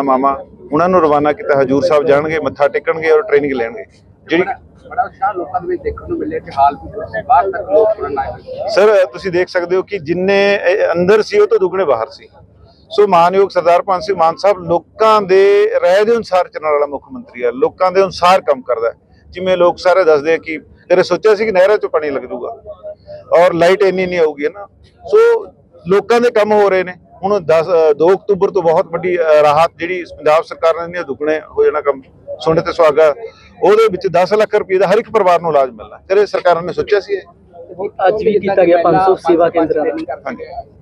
ਭੈਣਾਂ ਮਾਮਾ? ਉਹਨਾਂ ਨੂੰ ਰਵਾਨਾ ਕੀਤਾ ਹਜੂਰ ਸਾਹਿਬ ਜਾਣਗੇ ਮੱਥਾ ਟੇਕਣਗੇ ਔਰ ਟ੍ਰੇਨਿੰਗ ਲੈਣਗੇ। ਜਿਹੜੀ ਬੜਾ ਉਤਸ਼ਾਹ ਲੋਕਾਂ ਦੇ ਵਿੱਚ ਦੇਖਣ ਨੂੰ ਮਿਲਿਆ ਕਿ ਹਾਲ ਵੀ ਬਾਹਰ ਤੱਕ ਲੋਕ ਸੁਣਨ ਆਏ। ਸਰ ਤੁਸੀਂ ਦੇਖ ਸਕਦੇ ਹੋ ਕਿ ਜਿੰਨੇ ਅੰਦਰ ਸੀ ਉਹ ਤੋਂ ਦੁੱਗਣੇ ਬਾਹਰ ਸੀ। ਸੋ ਮਾਨਯੋਗ ਸਰਦਾਰ ਪੰਜ ਸਿੰਘ ਮਾਨ ਸਾਹਿਬ ਲੋਕਾਂ ਦੇ ਰਾਏ ਦੇ ਅਨੁਸਾਰ ਚੱਲਣ ਵਾਲਾ ਮੁੱਖ ਮੰਤਰੀ ਹੈ ਲੋਕਾਂ ਦੇ ਅਨੁਸਾਰ ਕੰਮ ਕਰਦਾ ਜਿਵੇਂ ਲੋਕ ਸਾਰੇ ਦੱਸਦੇ ਆ ਕਿ ਤੇਰੇ ਸੋਚਿਆ ਸੀ ਕਿ ਨਹਿਰਾਂ 'ਚੋਂ ਪਾਣੀ ਲੱਗ ਜਾਊਗਾ ਔਰ ਲਾਈਟ ਇੰਨੀ ਨਹੀਂ ਆਊਗੀ ਨਾ? ਸੋ ਲੋਕਾਂ ਦੇ ਕੰਮ ਹੋ ਰਹੇ ਨੇ। ਹੁਣ 10 2 ਅਕਤੂਬਰ ਤੋਂ ਬਹੁਤ ਵੱਡੀ ਰਾਹਤ ਜਿਹੜੀ ਪੰਜਾਬ ਸਰਕਾਰ ਨੇ ਦੁੱਗਣੇ ਹੋ ਜਾਣਾ ਕੰਮ ਸੁਣਨੇ ਤੇ ਸੁਹਾਗਾ। ਉਹਦੇ ਵਿੱਚ 10 ਲੱਖ ਰੁਪਏ ਦਾ ਹਰ ਇੱਕ ਪਰਿਵਾਰ ਨੂੰ ਇਲਾਜ ਮਿਲਣਾ। ਤੇਰੇ ਸਰਕਾਰਾਂ ਨੇ ਸੋਚਿਆ ਸੀ ਇਹ। ਅੱਜ ਵੀ ਕੀਤਾ ਗਿਆ 500 ਸੇਵਾ ਕੇਂਦਰਾਂ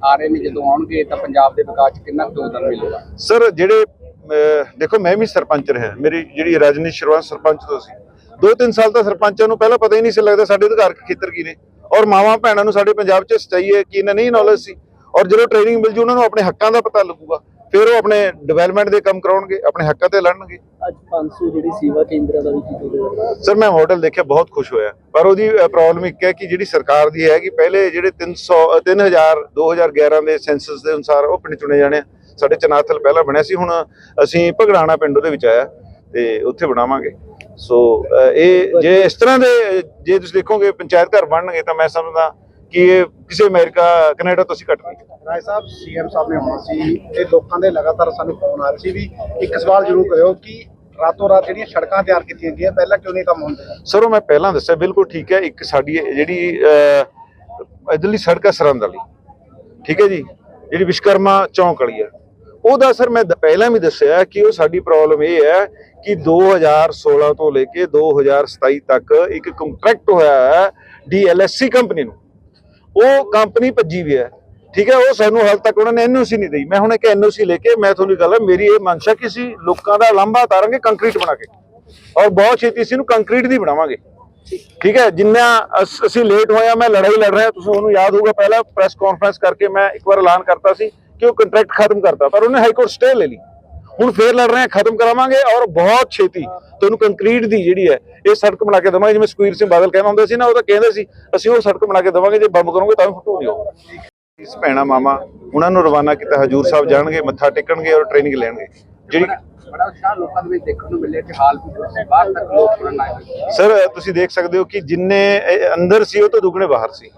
ਆ ਰਹੇ ਨੇ ਜਦੋਂ ਆਉਣਗੇ ਤਾਂ ਪੰਜਾਬ ਦੇ ਵਿਕਾਸ 'ਚ ਕਿੰਨਾ ਯੋਗਦਾਨ ਮਿਲੇਗਾ? ਸਰ ਜਿਹੜੇ ਦੇਖੋ ਮੈਂ ਵੀ ਸਰਪੰਚ ਰਿਹਾ। ਮੇਰੀ ਜਿਹੜੀ ਰਾਜਨੀਤੀ ਸ਼ੁਰੂਆਤ ਸਰਪੰਚ ਤੋਂ ਸੀ। ਦੋ ਤਿੰਨ ਸਾਲ ਤਾਂ ਸਰਪੰਚਾਂ ਨੂੰ ਪਹਿਲਾਂ ਪਤਾ ਹੀ ਨਹੀਂ ਸੀ ਲੱਗਦਾ ਸਾਡੇ ਅਧਿਕਾਰਕ ਖੇਤਰ ਕੀ ਨੇ। ਔਰ ਮਾਵਾਂ ਭੈਣਾਂ ਨੂੰ ਸਾਡੇ ਪੰਜਾਬ 'ਚ ਸੱਚਾਈ ਹੈ ਕਿ ਇਹਨਾਂ ਨਹੀਂ ਨੌਲੇਜ ਸੀ। ਔਰ ਜਦੋਂ ਟ੍ਰੇਨਿੰਗ ਮਿਲ ਜੂ ਉਹਨਾਂ ਨੂੰ ਆਪਣੇ ਹੱਕਾਂ ਦਾ ਪਤਾ ਲੱਗੂਗਾ। ਫਿਰ ਉਹ ਆਪਣੇ ਡਿਵੈਲਪਮੈਂਟ ਦੇ ਕੰਮ ਕਰਾਉਣਗੇ ਆਪਣੇ ਹੱਕਾਂ ਤੇ ਲੜਨਗੇ। ਅੱਜ 500 ਜਿਹੜੀ ਸੇਵਾ ਕੇਂਦਰਾਂ ਦਾ ਵੀ ਕੀਤਾ ਗਿਆ ਸਰ ਮੈਂ ਮਾਡਲ ਦੇਖਿਆ ਬਹੁਤ ਖੁਸ਼ ਹੋਇਆ। ਪਰ ਉਹਦੀ ਪ੍ਰੋਬਲਮ ਇੱਕ ਹੈ ਕਿ ਜਿਹੜੀ ਸਰਕਾਰ ਦੀ ਹੈ ਕਿ ਪਹਿਲੇ ਜਿਹੜੇ 300 ਅ, 3000 2011 ਦੇ ਸੈਂਸਸ ਦੇ ਅਨੁਸਾਰ ਉਹ ਪਿੰਡ ਚੁਣੇ ਜਾਣੇ। ਸਾਡੇ ਚਨਾਥਲ ਪਹਿਲਾਂ ਬਣਿਆ ਸੀ ਹੁਣ ਅਸੀਂ ਭਗੜਾਣਾ ਪਿੰਡ ਉਹਦੇ ਵਿੱਚ ਆਇਆ। ਤੇ ਉੱਥੇ ਬਣਾਵਾਂਗੇ। ਸੋ ਇਹ ਜੇ ਇਸ ਤਰ੍ਹਾਂ ਦੇ ਜੇ ਤੁਸੀਂ ਦੇਖੋਗੇ ਪੰਚਾਇਤ ਘਰ ਬਣਨਗੇ ਤਾਂ ਮੈਂ ਸਮਝਦਾ ਕਿ ਇਹ ਕਿਸੇ ਅਮਰੀਕਾ ਕੈਨੇਡਾ ਤੋਂ ਅਸੀਂ ਘੱਟ ਨਹੀਂ। ਰਾਏ ਸਾਹਿਬ ਸੀਐਮ ਸਾਹਿਬ ਨੇ ਆਉਣਾ ਸੀ ਤੇ ਲੋਕਾਂ ਦੇ ਲਗਾਤਾਰ ਸਾਨੂੰ ਫੋਨ ਆ ਰਹੇ ਸੀ ਵੀ ਇੱਕ ਸਵਾਲ ਜ਼ਰੂਰ ਕਰਿਓ ਕਿ ਰਾਤੋਂ ਰਾਤ ਜਿਹੜੀਆਂ ਸੜਕਾਂ ਤਿਆਰ ਕੀਤੀਆਂ ਗਈਆਂ ਪਹਿਲਾਂ ਕਿਉਂ ਨਹੀਂ ਕੰਮ ਹੁੰਦੇ? ਸਰ ਉਹ ਮੈਂ ਪਹਿਲਾਂ ਦੱਸਿਆ ਬਿਲਕੁਲ ਠੀਕ ਹੈ ਇੱਕ ਸਾਡੀ ਇਹ ਜਿਹੜੀ ਇੱਧਰਲੀ ਸੜਕ ਹੈ ਸਰਹੰਦ ਵਾਲੀ। ਠੀਕ ਹੈ ਜੀ ਜਿਹੜੀ ਵਿਸ਼ਕਰਮਾ ਚੌਂਕ ਵਾਲੀ ਹੈ। ਉਹਦਾ ਸਰ ਮੈਂ ਪਹਿਲਾਂ ਵੀ ਦੱਸਿਆ ਕਿ ਉਹ ਸਾਡੀ ਪ੍ਰੋਬਲਮ ਇਹ ਹੈ ਕਿ 2016 ਤੋਂ ਲੈ ਕੇ 2027 ਤੱਕ ਇੱਕ ਕੰਟਰੈਕਟ ਹੋਇਆ ਹੈ ਡੀਐਲਐਸਸੀ ਕੰਪਨੀ ਨੂੰ। ਉਹ ਕੰਪਨੀ ਭੱਜੀ ਵੀ ਹੈ। ਠੀਕ ਹੈ, ਉਹ ਸਾਨੂੰ ਹਾਲ ਤੱਕ ਉਹਨਾਂ ਨੇ ਐਨਓਸੀ ਨਹੀਂ ਦਿੱਤੀ ਮੈਂ ਹੁਣ ਇੱਕ ਐਨਓਸੀ ਲੈ ਕੇ, ਮੈਂ ਤੁਹਾਨੂੰ ਗੱਲ, ਮੇਰੀ ਇਹ ਮਨਸ਼ਾ ਕਿ ਅਸੀਂ ਲੋਕਾਂ ਦਾ ਲਾਂਭਾ ਤਾਰਾਂਗੇ ਕੰਕਰੀਟ ਬਣਾ ਕੇ। ਔਰ ਬਹੁਤ ਛੇਤੀ ਅਸੀਂ ਇਹਨੂੰ ਕੰਕਰੀਟ ਦੀ ਬਣਾਵਾਂਗੇ। ਠੀਕ ਹੈ, ਜਿੰਨਾ ਅਸ- ਅਸੀਂ ਲੇਟ ਹੋਇਆ ਮੈਂ ਲੜਾਈ ਲੜ ਰਿਹਾ, ਤੁਸੀਂ ਉਹਨੂੰ ਯਾਦ ਹੋਊਗਾ, ਪਹਿਲਾਂ ਪ੍ਰੈਸ ਕਾਨਫਰੰਸ ਕਰਕੇ ਮੈਂ ਇੱਕ ਵਾਰ ਐਲਾਨ ਕਰਤਾ ਸੀ ਕਿ ਉਹ ਕੰਟਰੈਕਟ ਖਤਮ ਕਰਤਾ, ਪਰ ਉਹਨੇ ਹਾਈ ਕੋਰਟ ਸਟੇ ਲੈ ਲਈ। ਹੁਣ ਫੇਰ ਲੜ ਰਹੇ ਹਾਂ ਖਤਮ ਕਰਾਵਾਂਗੇ ਔਰ ਬਹੁਤ ਛੇਤੀ ਤੁਹਾਨੂੰ ਕੰਕਰੀਟ ਦੀ ਜਿਹੜੀ ਹੈ ਇਹ ਸੜਕ ਬਣਾ ਕੇ ਦੇਵਾਂਗੇ ਜਿਵੇਂ ਸੁਖਬੀਰ ਸਿੰਘ ਬਾਦਲ ਕਹਿੰਦਾ ਹੁੰਦਾ ਸੀ ਨਾ ਉਹ ਤਾਂ ਕਹਿੰਦੇ ਸੀ ਅਸੀਂ ਉਹ ਸੜਕ ਬਣਾ ਕੇ ਦੇਵਾਂਗੇ ਜੇ ਬੰਬ ਕਰੋਗੇ ਤਾਂ ਵੀ ਫਟੂ ਨਹੀਂ ਹੋਊਗਾ। ਇਸ ਭੈਣਾ ਮਾਮਾ ਉਹਨਾਂ ਨੂੰ ਰਵਾਨਾ ਕੀਤਾ ਹਜੂਰ ਸਾਹਿਬ ਜਾਣਗੇ ਮੱਥਾ ਟੇਕਣਗੇ ਔਰ ਟ੍ਰੇਨਿੰਗ ਲੈਣਗੇ। ਜਿਹੜੀ ਬੜਾ- ਉਤਸ਼ਾਹ ਲੋਕਾਂ ਦੇ ਵਿੱਚ ਦੇਖਣ ਨੂੰ ਮਿਲਿਆ ਕਿ ਹਾਲ ਵੀ ਬਾਹਰ ਤੱਕ ਲੋਕ ਸੁਣਨ ਆਏ। ਸਰ ਤੁਸੀਂ ਦੇਖ ਸਕਦੇ ਹੋ ਕਿ ਜਿੰਨੇ ਅੰਦਰ ਸੀ ਉਹ ਤੋਂ ਦੁੱਗਣੇ ਬਾਹਰ ਸੀ।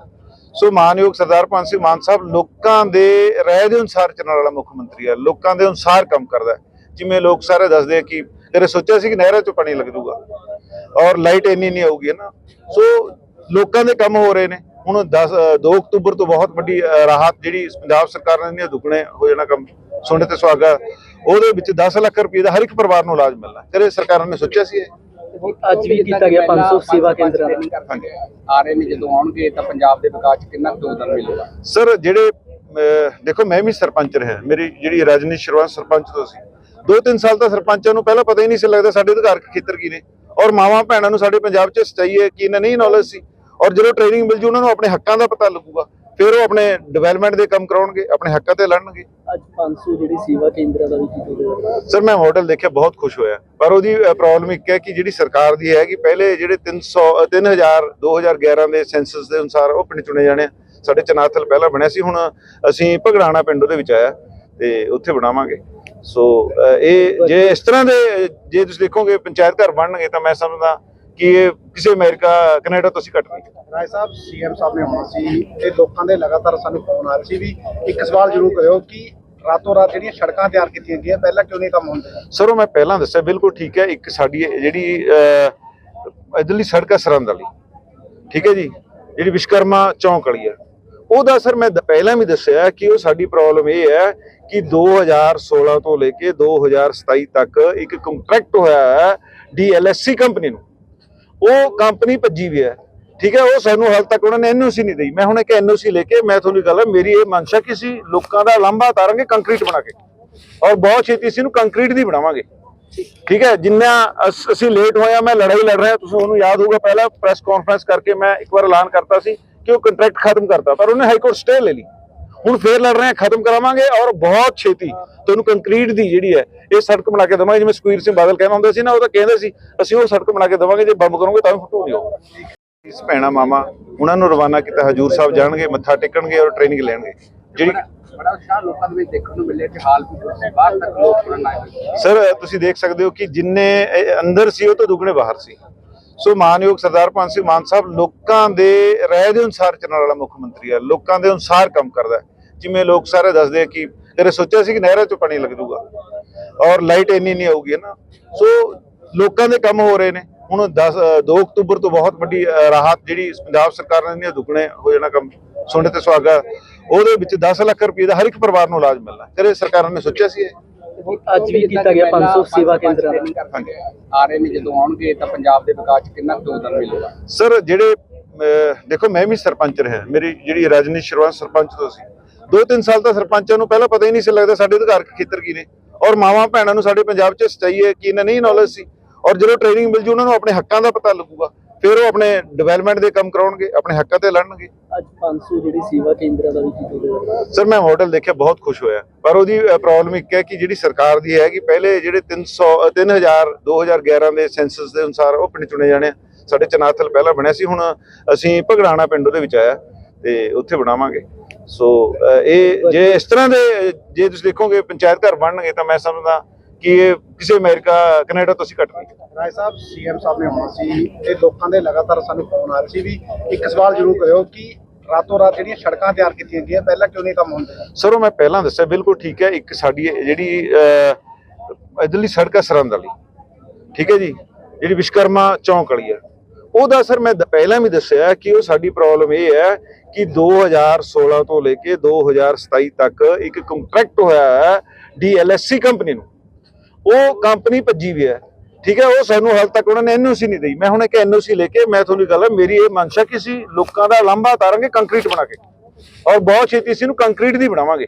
ਸੋ ਮਾਨਯੋਗ ਸਰਦਾਰ ਪੰਜ ਸਿੰਘ ਮਾਨ ਸਾਹਿਬ ਲੋਕਾਂ ਦੇ ਰਾਏ ਦੇ ਅਨੁਸਾਰ ਚੱਲਣ ਵਾਲਾ ਮੁੱਖ ਮੰਤਰੀ ਹੈ ਲੋਕਾਂ ਦੇ ਅਨੁਸਾਰ ਕੰਮ ਕਰਦਾ ਜਿਵੇਂ ਲੋਕ ਸਾਰੇ ਦੱਸਦੇ ਆ ਕਿ ਤੇਰੇ ਸੋਚਿਆ ਸੀ ਕਿ ਨਹਿਰਾਂ 'ਚੋਂ ਪਾਣੀ ਲੱਗ ਜਾਊਗਾ। ਔਰ ਲਾਈਟ ਇੰਨੀ ਨਹੀਂ ਆਊਗੀ ਨਾ। ਸੋ ਲੋਕਾਂ ਦੇ ਕੰਮ ਹੋ ਰਹੇ ਨੇ। ਹੁਣ 10 2 ਅਕਤੂਬਰ ਤੋਂ ਬਹੁਤ ਵੱਡੀ ਰਾਹਤ ਜਿਹੜੀ ਪੰਜਾਬ ਸਰਕਾਰ ਨੇ ਦੁੱਗਣੇ ਹੋ ਜਾਣਾ ਕੰਮ। ਸੁਣਨੇ ਤੇ ਸੁਹਾਗਾ। ਉਹਦੇ ਵਿੱਚ 10 ਲੱਖ ਰੁਪਏ ਦਾ ਹਰ ਇੱਕ ਪਰਿਵਾਰ ਨੂੰ ਇਲਾਜ ਮਿਲਣਾ। ਤੇਰੇ ਸਰਕਾਰਾਂ ਨੇ ਸੋਚਿਆ ਸੀ ਇਹ। ਅੱਜ ਵੀ ਕੀਤਾ ਗਿਆ 500 ਸੇਵਾ ਕੇਂਦਰਾਂ ਆ ਰਹੇ ਨੇ ਜਦੋਂ ਆਉਣਗੇ ਤਾਂ ਪੰਜਾਬ ਦੇ ਵਿਕਾਸ 'ਚ ਕਿੰਨਾ ਕੁ ਯੋਗਦਾਨ ਮਿਲੇਗਾ? ਸਰ ਜਿਹੜੇ ਦੇਖੋ ਮੈਂ ਵੀ ਸਰਪੰਚ ਰਿਹਾ। ਮੇਰੀ ਜਿਹੜੀ ਰਾਜਨੀਤੀ ਸ਼ੁਰੂਆਤ ਸਰਪੰਚ ਤੋਂ ਸੀ। ਦੋ ਤਿੰਨ ਸਾਲ ਤਾਂ ਸਰਪੰਚਾਂ ਨੂੰ ਪਹਿਲਾਂ ਪਤਾ ਹੀ ਨਹੀਂ ਸੀ ਲੱਗਦਾ ਸਾਡੇ ਅਧਿਕਾਰਕ ਖੇਤਰ ਕੀ ਨੇ। ਔਰ ਮਾਵਾਂ ਭੈਣਾਂ ਨੂੰ ਸਾਡੇ ਪੰਜਾਬ 'ਚ ਸੱਚਾਈ ਹੈ ਕਿ ਇਹਨਾਂ ਨਹੀਂ ਨੌਲੇਜ ਸੀ। ਔਰ ਜਦੋਂ ਟ੍ਰੇਨਿੰਗ ਮਿਲ ਜੂ ਉਹਨਾਂ ਨੂੰ ਆਪਣੇ ਹੱਕਾਂ ਦਾ ਪਤਾ ਲੱਗੂਗਾ। ਫਿਰ ਉਹ ਆਪਣੇ ਡਿਵੈਲਪਮੈਂਟ ਦੇ ਕੰਮ ਕਰਾਉਣਗੇ ਆਪਣੇ ਹੱਕਾਂ ਤੇ ਲੜਨਗੇ। ਅੱਜ 500 ਜਿਹੜੀ ਸੇਵਾ ਕੇਂਦਰਾਂ ਦਾ ਵੀ ਕੀਤਾ ਗਿਆ ਸਰ ਮੈਂ ਮਾਡਲ ਦੇਖਿਆ ਬਹੁਤ ਖੁਸ਼ ਹੋਇਆ। ਪਰ ਉਹਦੀ ਪ੍ਰੋਬਲਮ ਇੱਕ ਹੈ ਕਿ ਜਿਹੜੀ ਸਰਕਾਰ ਦੀ ਹੈ ਕਿ ਪਹਿਲੇ ਜਿਹੜੇ 300 ਅ, 3000 2011 ਦੇ ਸੈਂਸਸ ਦੇ ਅਨੁਸਾਰ ਉਹ ਪਿੰਡ ਚੁਣੇ ਜਾਣੇ। ਸਾਡੇ ਚਨਾਥਲ ਪਹਿਲਾਂ ਬਣਿਆ ਸੀ ਹੁਣ ਅਸੀਂ ਭਗੜਾਣਾ ਪਿੰਡ ਉਹਦੇ ਵਿੱਚ ਆਇਆ। ਤੇ ਉੱਥੇ ਬਣਾਵਾਂਗੇ। ਸੋ ਇਹ ਜੇ ਇਸ ਤਰ੍ਹਾਂ ਦੇ ਜੇ ਤੁਸੀਂ ਦੇਖੋਗੇ ਪੰਚਾਇਤ ਘਰ ਬਣਨਗੇ ਤਾਂ ਮੈਂ ਸਮਝਦਾ ਕਿ ਇਹ ਕਿਸੇ ਅਮਰੀਕਾ ਕੈਨੇਡਾ ਤੋਂ ਅਸੀਂ ਘੱਟ ਨਹੀਂ। ਰਾਏ ਸਾਹਿਬ ਸੀਐਮ ਸਾਹਿਬ ਨੇ ਆਉਣਾ ਸੀ। ਤੇ ਲੋਕਾਂ ਦੇ ਲਗਾਤਾਰ ਸਾਨੂੰ ਫੋਨ ਆ ਰਹੇ ਸੀ ਵੀ ਇੱਕ ਸਵਾਲ ਜ਼ਰੂਰ ਕਰਿਓ ਕਿ ਰਾਤੋਂ ਰਾਤ ਜਿਹੜੀਆਂ ਸੜਕਾਂ ਤਿਆਰ ਕੀਤੀਆਂ ਗਈਆਂ ਪਹਿਲਾਂ ਕਿਉਂ ਨਹੀਂ ਕੰਮ ਹੁੰਦੇ? ਸਰ ਉਹ ਮੈਂ ਪਹਿਲਾਂ ਦੱਸਿਆ ਬਿਲਕੁਲ ਠੀਕ ਹੈ ਇੱਕ ਸਾਡੀ ਜਿਹੜੀ ਇੱਧਰਲੀ ਸੜਕ ਹੈ ਸਰਹੰਦ ਵਾਲੀ। ਠੀਕ ਹੈ ਜੀ ਜਿਹੜੀ ਵਿਸ਼ਕਰਮਾ ਚੌਂਕ ਵਾਲੀ ਹੈ। ਉਹਦਾ ਸਰ ਮੈਂ ਪਹਿਲਾਂ ਵੀ ਦੱਸਿਆ ਕਿ ਉਹ ਸਾਡੀ ਪ੍ਰੋਬਲਮ ਇਹ ਹੈ ਕਿ 2016 ਤੋਂ ਲੈ ਕੇ 2027 ਤੱਕ ਇੱਕ ਕੰਟਰੈਕਟ ਹੋਇਆ ਹੈ ਡੀਐਲਐਸਸੀ ਕੰਪਨੀ ਨੂੰ। ਉਹ ਕੰਪਨੀ ਭੱਜੀ ਵੀ ਹੈ। ਠੀਕ ਹੈ, ਉਹ ਸਾਨੂੰ ਹਾਲ ਤੱਕ ਉਹਨਾਂ ਨੇ ਐਨਓਸੀ ਨਹੀਂ ਦੇਈ। ਮੈਂ ਹੁਣ ਇੱਕ ਐਨਓਸੀ ਲੈ ਕੇ ਮੈਂ ਤੁਹਾਨੂੰ ਗੱਲ ਮੇਰੀ ਇਹ ਮੰਸ਼ਾ ਕਿ ਅਸੀਂ ਲੋਕਾਂ ਦਾ ਲਾਂਭਾ ਉਤਾਰਾਂਗੇ ਕੰਕਰੀਟ ਬਣਾ ਕੇ। ਔਰ ਬਹੁਤ ਛੇਤੀ ਅਸੀਂ ਇਹਨੂੰ ਕੰਕਰੀਟ ਦੀ ਬਣਾਵਾਂਗੇ। ਠੀਕ ਹੈ, ਜਿੰਨਾ ਅਸ- ਅਸੀਂ ਲੇਟ ਹੋਇਆ ਮੈਂ ਲੜਾਈ ਲੜ ਰਿਹਾ, ਤੁਸੀਂ ਉਹਨੂੰ ਯਾਦ ਹੋਊਗਾ, ਪਹਿਲਾਂ ਪ੍ਰੈਸ ਕਾਨਫਰੰਸ ਕਰਕੇ ਮੈਂ ਇੱਕ ਵਾਰ ਐਲਾਨ ਕਰਤਾ ਸੀ। ਕਿ ਉਹ ਕੰਟਰੈਕਟ ਖਤਮ ਕਰਤਾ ਪਰ ਉਹਨੇ ਹਾਈ ਕੋਰਟ ਸਟੇ ਲੈ ਲਈ। ਹੁਣ ਫੇਰ ਲੜ ਰਹੇ ਹਾਂ ਖਤਮ ਕਰਾਵਾਂਗੇ ਔਰ ਬਹੁਤ ਛੇਤੀ ਤੁਹਾਨੂੰ ਕੰਕਰੀਟ ਦੀ ਜਿਹੜੀ ਹੈ ਇਹ ਸੜਕ ਬਣਾ ਕੇ ਦੇਵਾਂਗੇ। ਜਿਵੇਂ ਸੁਖਬੀਰ ਸਿੰਘ ਬਾਦਲ ਕਹਿੰਦਾ ਹੁੰਦਾ ਸੀ ਨਾ ਉਹ ਤਾਂ ਕਹਿੰਦੇ ਸੀ ਅਸੀਂ ਉਹ ਸੜਕ ਬਣਾ ਕੇ ਦੇਵਾਂਗੇ ਜੇ ਬੰਬ ਕਰੋਗੇ ਤਾਂ ਵੀ ਫਟੂ ਨਹੀਂ ਹੋਊਗਾ ਇਸ ਭੈਣਾ ਮਾਮਾ ਉਹਨਾਂ ਨੂੰ ਰਵਾਨਾ ਕੀਤਾ ਹਜੂਰ ਸਾਹਿਬ ਜਾਣਗੇ ਮੱਥਾ ਟੇਕਣਗੇ ਔਰ ਟ੍ਰੇਨਿੰਗ ਲੈਣਗੇ। ਜਿਹੜੀ ਬੜਾ- ਉਤਸ਼ਾਹ ਲੋਕਾਂ ਦੇ ਵਿੱਚ ਦੇਖਣ ਨੂੰ ਮਿਲਿਆ ਕਿ ਹਾਲ ਵੀ ਬਾਹਰ ਤੱਕ ਲੋਕ ਤੁਰਨ ਆਏ। ਸਰ ਤੁਸੀਂ ਦੇਖ ਸਕਦੇ ਹੋ ਕਿ ਜਿੰਨੇ ਅੰਦਰ ਸੀ ਉਹ ਤੋਂ ਦੁੱਗਣੇ ਬਾਹਰ ਸੀ। ਸੋ ਮਾਨਯੋਗ ਸਰਦਾਰ ਪੰਜ ਸਿੰਘ ਮਾਨ ਸਾਹਿਬ ਲੋਕਾਂ ਦੇ ਰਹਿ ਦੇ ਅਨੁਸਾਰ ਚੱਲਣ ਵਾਲਾ ਮੁੱਖ ਮੰਤਰੀ ਹੈ, ਲੋਕਾਂ ਦੇ ਅਨੁਸਾਰ ਕੰਮ ਕਰਦਾ ਜਿਵੇਂ ਲੋਕ ਸਾਰੇ ਦੱਸਦੇ ਕਿ ਤੇਰੇ ਸੋਚਿਆ ਸੀ ਕਿ ਨਹਿਰਾਂ 'ਚੋਂ ਪਾਣੀ ਲੱਗ ਜਾਊਗਾ ਔਰ ਲਾਈਟ ਇੰਨੀ ਨਹੀਂ ਆਊਗੀ ਨਾ? ਸੋ ਲੋਕਾਂ ਦੇ ਕੰਮ ਹੋ ਰਹੇ ਨੇ। ਹੁਣ 10 2 ਅਕਤੂਬਰ ਤੋਂ ਬਹੁਤ ਵੱਡੀ ਰਾਹਤ ਜਿਹੜੀ ਪੰਜਾਬ ਸਰਕਾਰ ਨੇ ਦੁੱਗਣੇ ਹੋ ਜਾਣਾ ਕੰਮ, ਸੁਣਨ ਤੇ ਸੁਹਾਗਾ। ਉਹਦੇ ਵਿੱਚ 10 ਲੱਖ ਰੁਪਏ ਦਾ ਹਰ ਇੱਕ ਪਰਿਵਾਰ ਨੂੰ ਇਲਾਜ ਮਿਲਣਾ। ਕਦੇ ਸਰਕਾਰਾਂ ਨੇ ਸੋਚਿਆ ਸੀ ਇਹ? ਅੱਜ ਵੀ ਕੀਤਾ ਗਿਆ 500 ਸੇਵਾ ਕੇਂਦਰਾਂ ਦਾ। ਆ ਰਹੇ ਨੇ ਜਦੋਂ ਆਉਣਗੇ ਤਾਂ ਪੰਜਾਬ ਦੇ ਵਿਕਾਸ 'ਚ ਕਿੰਨਾ ਯੋਗਦਾਨ ਮਿਲੇਗਾ? ਸਰ ਜਿਹੜੇ ਦੇਖੋ ਮੈਂ ਵੀ ਸਰਪੰਚ ਰਿਹਾ ਮੇਰੀ ਜਿਹੜੀ ਰਾਜਨੀਤੀ ਸ਼ੁਰੂਆਤ ਸਰਪੰਚ ਤੋਂ ਸੀ। ਦੋ ਤਿੰਨ ਸਾਲ ਤਾਂ ਸਰਪੰਚਾਂ ਨੂੰ ਪਹਿਲਾਂ ਪਤਾ ਹੀ ਨਹੀਂ ਸੀ ਲੱਗਦਾ ਸਾਡੇ ਅਧਿਕਾਰ ਖੇਤਰ ਕੀ ਨੇ। ਔਰ ਮਾਵਾਂ ਭੈਣਾਂ ਨੂੰ ਸਾਡੇ ਪੰਜਾਬ 'ਚ ਸੱਚਾਈ ਹੈ ਕਿ ਇਹਨਾਂ ਨਹੀਂ ਨੌਲੇਜ ਸੀ। ਔਰ ਜਦੋਂ ਟ੍ਰੇਨਿੰਗ ਮਿਲ ਜੂ ਉਹਨਾਂ ਨੂੰ ਆਪਣੇ ਹੱਕਾਂ ਦਾ ਪਤਾ ਲੱਗੂਗਾ। ਫਿਰ ਉਹ ਆਪਣੇ ਡਿਵੈਲਪਮੈਂਟ ਦੇ ਕੰਮ ਕਰਾਉਣਗੇ ਆਪਣੇ ਹੱਕਾਂ ਤੇ ਲੜਨਗੇ। ਅੱਜ 500 ਜਿਹੜੀ ਸੇਵਾ ਕੇਂਦਰਾਂ ਦਾ ਵੀ ਕੀਤਾ ਸਰ ਮੈਂ ਮਾਡਲ ਦੇਖਿਆ ਬਹੁਤ ਖੁਸ਼ ਹੋਇਆ। ਪਰ ਉਹਦੀ ਪ੍ਰੋਬਲਮ ਇੱਕ ਹੈ ਕਿ ਜਿਹੜੀ ਸਰਕਾਰ ਦੀ ਹੈ ਕਿ ਪਹਿਲੇ ਜਿਹੜੇ 300 ਅ, 3000 2011 ਦੇ ਸੈਂਸਸ ਦੇ ਅਨੁਸਾਰ ਉਹ ਪਿੰਡ ਚੁਣੇ ਜਾਣੇ। ਸਾਡੇ ਚਨਾਥਲ ਪਹਿਲਾਂ ਬਣਿਆ ਸੀ ਹੁਣ ਅਸੀਂ ਭਗੜਾਣਾ ਪਿੰਡ ਉਹਦੇ ਵਿੱਚ ਆਇਆ ਤੇ ਉੱਥੇ ਬਣਾਵਾਂਗੇ। ਸੋ ਇਹ ਜੇ ਇਸ ਤਰ੍ਹਾਂ ਦੇ ਜੇ ਤੁਸੀਂ ਦੇਖੋਗੇ ਪੰਚਾਇਤ ਘਰ ਬਣਨਗੇ ਤਾਂ ਮੈਂ ਸਮਝਦਾ ਕਿ ਇਹ ਕਿਸੇ ਅਮਰੀਕਾ ਕੈਨੇਡਾ ਤੋਂ ਅਸੀਂ ਘੱਟ ਨਹੀਂ। ਰਾਏ ਸਾਹਿਬ ਸੀਐਮ ਸਾਹਿਬ ਨੇ ਆਉਣਾ ਸੀ ਤੇ ਲੋਕਾਂ ਦੇ ਲਗਾਤਾਰ ਸਾਨੂੰ ਫੋਨ ਆ ਰਹੇ ਸੀ ਵੀ ਇੱਕ ਸਵਾਲ ਜ਼ਰੂਰ ਕਰਿਓ ਕਿ ਰਾਤੋਂ ਰਾਤ ਜਿਹੜੀਆਂ ਸੜਕਾਂ ਤਿਆਰ ਕੀਤੀਆਂ ਗਈਆਂ ਪਹਿਲਾਂ ਕਿਉਂ ਨਹੀਂ ਕੰਮ ਹੁੰਦੇ? ਸਰ ਉਹ ਮੈਂ ਪਹਿਲਾਂ ਦੱਸਿਆ ਬਿਲਕੁਲ ਠੀਕ ਹੈ ਇੱਕ ਸਾਡੀ ਜਿਹੜੀ ਇੱਧਰਲੀ ਸੜਕ ਹੈ ਸਰਹੰਦ ਵਾਲੀ। ਠੀਕ ਹੈ ਜੀ ਜਿਹੜੀ ਵਿਸ਼ਕਰਮਾ ਚੌਂਕ ਵਾਲੀ ਹੈ। ਉਹਦਾ ਸਰ ਮੈਂ ਪਹਿਲਾਂ ਵੀ ਦੱਸਿਆ ਕਿ ਉਹ ਸਾਡੀ ਪ੍ਰੋਬਲਮ ਇਹ ਹੈ ਕਿ 2016 ਤੋਂ ਲੈ ਕੇ 2027 ਤੱਕ ਇੱਕ ਕੰਟਰੈਕਟ ਹੋਇਆ ਹੈ ਡੀਐਲਐਸਸੀ ਕੰਪਨੀ ਨੂੰ। ਉਹ ਕੰਪਨੀ ਭੱਜੀ ਵੀ ਹੈ। ਠੀਕ ਹੈ, ਉਹ ਸਾਨੂੰ ਹਾਲ ਤੱਕ ਉਹਨਾਂ ਨੇ ਐਨਓਸੀ ਨਹੀਂ ਦੇਈ। ਮੈਂ ਹੁਣ ਇੱਕ ਐਨਓਸੀ ਲੈ ਕੇ ਮੈਂ ਤੁਹਾਨੂੰ ਗੱਲ, ਮੇਰੀ ਇਹ ਮੰਸ਼ਾ ਕਿ ਅਸੀਂ ਲੋਕਾਂ ਦਾ ਲਾਂਭਾ ਉਤਾਰਾਂਗੇ ਕੰਕਰੀਟ ਬਣਾ ਕੇ। ਔਰ ਬਹੁਤ ਛੇਤੀ ਅਸੀਂ ਇਹਨੂੰ ਕੰਕਰੀਟ ਦੀ ਬਣਾਵਾਂਗੇ।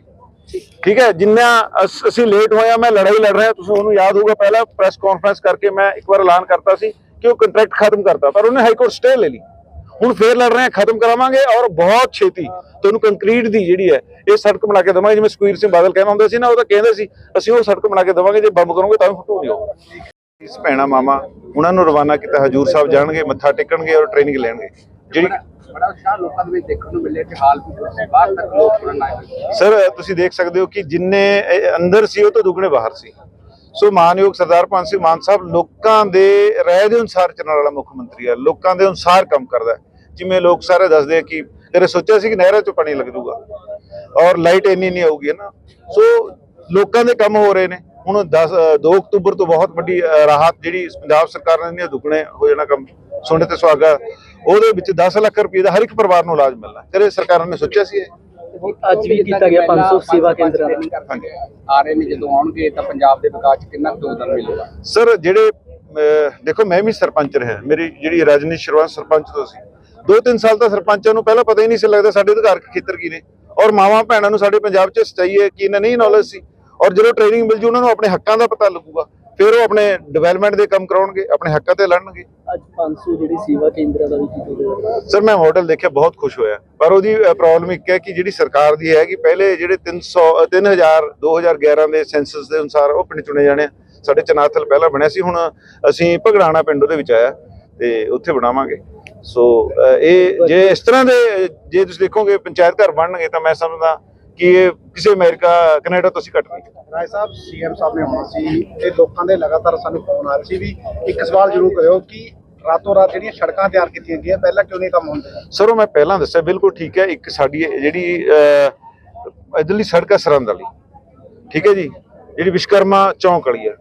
ਠੀਕ ਹੈ, ਜਿੰਨਾ ਅਸ- ਅਸੀਂ ਲੇਟ ਹੋਇਆ ਮੈਂ ਲੜਾਈ ਲੜ ਰਿਹਾ, ਤੁਸੀਂ ਉਹਨੂੰ ਯਾਦ ਹੋਊਗਾ ਪਹਿਲਾਂ ਪ੍ਰੈਸ ਕਾਨਫਰੰਸ ਕਰਕੇ ਮੈਂ ਇੱਕ ਵਾਰ ਐਲਾਨ ਕਰਤਾ ਸੀ ਕਿ ਉਹ ਕੰਟਰੈਕਟ ਖਤਮ ਕਰਤਾ, ਪਰ ਉਹਨੇ ਹਾਈ ਕੋਰਟ ਸਟੇ ਲੈ ਲਈ। ਹੁਣ ਫੇਰ ਲੜ ਰਹੇ ਹਾਂ ਖਤਮ ਕਰਾਵਾਂਗੇ ਔਰ ਬਹੁਤ ਛੇਤੀ ਤੁਹਾਨੂੰ ਕੰਕਰੀਟ ਦੀ ਜਿਹੜੀ ਹੈ ਇਹ ਸੜਕ ਬਣਾ ਕੇ ਦੇਵਾਂਗੇ ਜਿਵੇਂ ਸੁਖਬੀਰ ਸਿੰਘ ਬਾਦਲ ਕਹਿੰਦਾ ਹੁੰਦਾ ਸੀ ਨਾ ਉਹ ਤਾਂ ਕਹਿੰਦੇ ਸੀ ਅਸੀਂ ਉਹ ਸੜਕ ਬਣਾ ਕੇ ਦੇਵਾਂਗੇ ਜੇ ਬੰਬ ਕਰੋਗੇ ਤਾਂ ਵੀ ਫੁੱਟੂ ਨਹੀਂ ਹੋਊਗਾ ਇਸ ਭੈਣਾ ਮਾਮਾ ਉਹਨਾਂ ਨੂੰ ਰਵਾਨਾ ਕੀਤਾ ਹਜੂਰ ਸਾਹਿਬ ਜਾਣਗੇ ਮੱਥਾ ਟੇਕਣਗੇ ਔਰ ਟ੍ਰੇਨਿੰਗ ਲੈਣਗੇ ਜਿਹੜੀ ਬੜਾ- ਬੜਾ ਉਤਸ਼ਾਹ ਲੋਕਾਂ ਦੇ ਵਿੱਚ ਦੇਖਣ ਨੂੰ ਮਿਲਿਆ ਕਿ ਹਾਲ ਵੀ ਕੁਛ ਬਾਹਰ ਤੱਕ ਲੋਕ ਤੁਰਨ ਆਏ ਹੋਏ ਸੀ। ਸਰ ਤੁਸੀਂ ਦੇਖ ਸਕਦੇ ਹੋ ਕਿ ਜਿੰਨੇ ਅੰਦਰ ਸੀ ਉਹ ਤੋਂ ਦੁੱਗਣੇ ਬਾਹਰ ਸੀ ਸੋ ਮਾਨਯੋਗ ਸਰਦਾਰ ਪੰਜ ਸਿੰਘ ਮਾਨ ਸਾਹਿਬ ਲੋਕਾਂ ਦੇ ਰਾਏ ਦੇ ਅਨੁਸਾਰ ਚੱਲਣ ਵਾਲਾ ਮੁੱਖ ਮੰਤਰੀ ਹੈ ਲੋਕਾਂ ਦੇ ਅਨੁਸਾਰ ਕੰਮ ਕਰਦਾ ਹੈ। ਜਿਵੇਂ ਲੋਕ ਸਾਰੇ ਦੱਸਦੇ ਆ ਕਿ ਤੇਰੇ ਸੋਚਿਆ ਸੀ ਕਿ ਨਹਿਰਾਂ 'ਚੋਂ ਪਾਣੀ ਲੱਗ ਜਾਊਗਾ ਔਰ ਲਾਈਟ ਇੰਨੀ ਨਹੀਂ ਆਊਗੀ ਨਾ? ਸੋ ਲੋਕਾਂ ਦੇ ਕੰਮ ਹੋ ਰਹੇ ਨੇ। ਹੁਣ 10 2 ਅਕਤੂਬਰ ਤੋਂ ਬਹੁਤ ਵੱਡੀ ਰਾਹਤ ਜਿਹੜੀ ਪੰਜਾਬ ਸਰਕਾਰ ਨੇ ਦੁੱਗਣੇ ਹੋ ਜਾਣਾ ਕੰਮ ਸੁਣਨ ਤੇ ਸੁਹਾਗਾ। ਉਹਦੇ ਵਿੱਚ 10 ਲੱਖ ਰੁਪਏ ਦਾ ਹਰ ਇੱਕ ਪਰਿਵਾਰ ਨੂੰ ਇਲਾਜ ਮਿਲਣਾ। ਕਦੇ ਸਰਕਾਰਾਂ ਨੇ ਸੋਚਿਆ ਸੀ ਇਹ? ਅੱਜ ਵੀ ਕੀਤਾ ਗਿਆ 500 ਸੇਵਾ ਕੇਂਦਰਾਂ ਆ। ਰਹੇ ਨੇ ਜਦੋਂ ਆਉਣਗੇ ਤਾਂ ਪੰਜਾਬ ਦੇ ਵਿਕਾਸ 'ਚ ਕਿੰਨਾ ਯੋਗਦਾਨ ਮਿਲੇਗਾ? ਸਰ ਜਿਹੜੇ ਦੇਖੋ ਮੈਂ ਵੀ ਸਰਪੰਚ ਰਿਹਾ। ਮੇਰੀ ਜਿਹੜੀ ਰਾਜਨੀਤੀ ਸ਼ੁਰੂਆਤ ਸਰਪੰਚ ਤੋਂ ਸੀ। ਦੋ ਤਿੰਨ ਸਾਲ ਤਾਂ ਸਰਪੰਚਾਂ ਨੂੰ ਪਹਿਲਾਂ ਪਤਾ ਹੀ ਨਹੀਂ ਸੀ ਲੱਗਦਾ ਸਾਡੇ ਅਧਿਕਾਰ ਖੇਤਰ ਕੀ ਨੇ। ਔਰ ਮਾਵਾਂ ਭੈਣਾਂ ਨੂੰ ਸਾਡੇ ਪੰਜਾਬ 'ਚ ਸੱਚਾਈ ਹੈ ਕਿ ਇਹਨਾਂ ਨਹੀਂ ਨੌਲੇਜ ਸੀ। ਔਰ ਜਦੋਂ ਟ੍ਰੇਨਿੰਗ ਮਿਲ ਜੂ ਉਹਨਾਂ ਨੂੰ ਆਪਣੇ ਹੱਕਾਂ ਦਾ ਪਤਾ ਲੱਗੂਗਾ। ਫਿਰ ਉਹ ਆਪਣੇ ਡਿਵੈਲਪਮੈਂਟ ਦੇ ਕੰਮ ਕਰਾਉਣਗੇ ਆਪਣੇ ਹੱਕਾਂ ਤੇ ਲੜਨਗੇ। ਅੱਜ 500 ਜਿਹੜੀ ਸੇਵਾ ਕੇਂਦਰਾਂ ਦਾ ਵੀ ਕੀਤਾ ਸਰ ਮੈਂ ਮਾਡਲ ਦੇਖਿਆ ਬਹੁਤ ਖੁਸ਼ ਹੋਇਆ। ਪਰ ਉਹਦੀ ਪ੍ਰੋਬਲਮ ਇੱਕ ਹੈ ਕਿ ਜਿਹੜੀ ਸਰਕਾਰ ਦੀ ਹੈ ਕਿ ਪਹਿਲੇ ਜਿਹੜੇ 300 ਅ, 3000 2011 ਦੇ ਸੈਂਸਸ ਦੇ ਅਨੁਸਾਰ ਉਹ ਪਿੰਡ ਚੁਣੇ ਜਾਣੇ। ਸਾਡੇ ਚਨਾਥਲ ਪਹਿਲਾਂ ਬਣਿਆ ਸੀ ਹੁਣ ਅਸੀਂ ਭਗੜਾਣਾ ਪਿੰਡ ਉਹਦੇ ਵਿੱਚ ਆਇਆ। ਤੇ ਉੱਥੇ ਬਣਾਵਾਂਗੇ। ਸੋ ਇਹ ਜੇ ਇਸ ਤਰ੍ਹਾਂ ਦੇ ਜੇ ਤੁਸੀਂ ਦੇਖੋਗੇ ਪੰਚਾਇਤ ਘਰ ਬਣਨਗੇ ਤਾਂ ਮੈਂ ਸਮਝਦਾ ਕਿ ਇਹ ਕਿਸੇ ਅਮਰੀਕਾ ਕੈਨੇਡਾ ਤੋਂ ਅਸੀਂ ਘੱਟ ਨਹੀਂ। ਰਾਏ ਸਾਹਿਬ ਸੀਐਮ ਸਾਹਿਬ ਨੇ ਆਉਣਾ ਸੀ ਤੇ ਲੋਕਾਂ ਦੇ ਲਗਾਤਾਰ ਸਾਨੂੰ ਫੋਨ ਆ ਰਹੇ ਸੀ ਵੀ ਇੱਕ ਸਵਾਲ ਜ਼ਰੂਰ ਕਰਿਓ ਕਿ ਰਾਤੋਂ ਰਾਤ ਜਿਹੜੀਆਂ ਸੜਕਾਂ ਤਿਆਰ ਕੀਤੀਆਂ ਗਈਆਂ ਪਹਿਲਾਂ ਕਿਉਂ ਨਹੀਂ ਕੰਮ ਹੁੰਦੇ? ਸਰ ਉਹ ਮੈਂ ਪਹਿਲਾਂ ਦੱਸਿਆ ਬਿਲਕੁਲ ਠੀਕ ਹੈ ਇੱਕ ਸਾਡੀ ਇਹ ਜਿਹੜੀ ਇੱਧਰਲੀ ਸੜਕ ਹੈ ਸਰਹੰਦ ਵਾਲੀ। ਠੀਕ ਹੈ ਜੀ ਜਿਹੜੀ ਵਿਸ਼ਕਰਮਾ ਚੌਂਕ ਵਾਲੀ ਹੈ।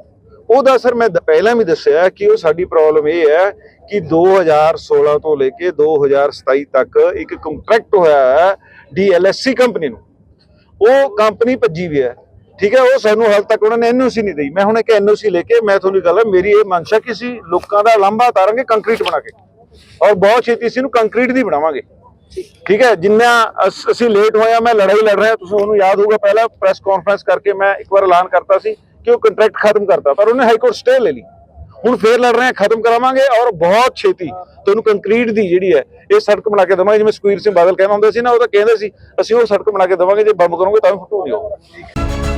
ਉਹਦਾ ਸਰ ਮੈਂ ਪਹਿਲਾਂ ਵੀ ਦੱਸਿਆ ਕਿ ਉਹ ਸਾਡੀ ਪ੍ਰੋਬਲਮ ਇਹ ਹੈ ਕਿ 2016 ਤੋਂ ਲੈ ਕੇ 2027 ਤੱਕ ਇੱਕ ਕੰਟਰੈਕਟ ਹੋਇਆ ਹੈ ਡੀਐਲਐਸਸੀ ਕੰਪਨੀ ਨੂੰ। ਉਹ ਕੰਪਨੀ ਭੱਜੀ ਵੀ ਹੈ। ਠੀਕ ਹੈ, ਉਹ ਸਾਨੂੰ ਹਾਲ ਤੱਕ ਉਹਨਾਂ ਨੇ ਐਨਓਸੀ ਨਹੀਂ ਦਿੱਤੀ ਮੈਂ ਹੁਣ ਇੱਕ ਐਨਓਸੀ ਲੈ ਕੇ, ਮੈਂ ਤੁਹਾਨੂੰ ਗੱਲ ਹੈ ਮੇਰੀ ਇਹ ਮੰਸ਼ਾ ਕਿ ਅਸੀਂ ਲੋਕਾਂ ਦਾ ਲਾਂਭਾ ਉਤਾਰਾਂਗੇ ਕੰਕਰੀਟ ਬਣਾ ਕੇ। ਔਰ ਬਹੁਤ ਛੇਤੀ ਅਸੀਂ ਇਹਨੂੰ ਕੰਕਰੀਟ ਦੀ ਬਣਾਵਾਂਗੇ। ਠੀਕ ਹੈ, ਜਿੰਨਾ ਅਸ- ਅਸੀਂ ਲੇਟ ਹੋਇਆ ਮੈਂ ਲੜਾਈ ਲੜ ਰਿਹਾ, ਤੁਸੀਂ ਉਹਨੂੰ ਯਾਦ ਹੋਊਗਾ, ਪਹਿਲਾਂ ਪ੍ਰੈਸ ਕਾਨਫਰੰਸ ਕਰਕੇ ਮੈਂ ਇੱਕ ਵਾਰ ਐਲਾਨ ਕਰਤਾ ਸੀ ਕਿ ਉਹ ਕੰਟਰੈਕਟ ਖਤਮ ਕਰਤਾ, ਪਰ ਉਹਨੇ ਹਾਈ ਕੋਰਟ ਸਟੇ ਲੈ ਲਈ। ਹੁਣ ਫੇਰ ਲੜ ਰਹੇ ਹਾਂ, ਖਤਮ ਕਰਾਵਾਂਗੇ ਔਰ ਬਹੁਤ ਛੇਤੀ ਤੁਹਾਨੂੰ ਕੰਕਰੀਟ ਦੀ ਜਿਹੜੀ ਹੈ, ਇਹ ਸੜਕ ਬਣਾ ਕੇ ਦੇਵਾਂਗੇ। ਜਿਵੇਂ ਸੁਖਬੀਰ ਸਿੰਘ ਬਾਦਲ ਕਹਿੰਦਾ ਹੁੰਦਾ ਸੀ ਨਾ, ਉਹ ਤਾਂ ਕਹਿੰਦੇ ਸੀ, ਅਸੀਂ ਉਹ ਸੜਕ ਬਣਾ ਕੇ ਦੇਵਾਂਗੇ, ਜੇ ਬੰਬ ਕਰੋਗੇ ਤਾਂ ਵੀ ਫੁੱਟੂ ਨਹੀਂ ਹੋਊਗਾ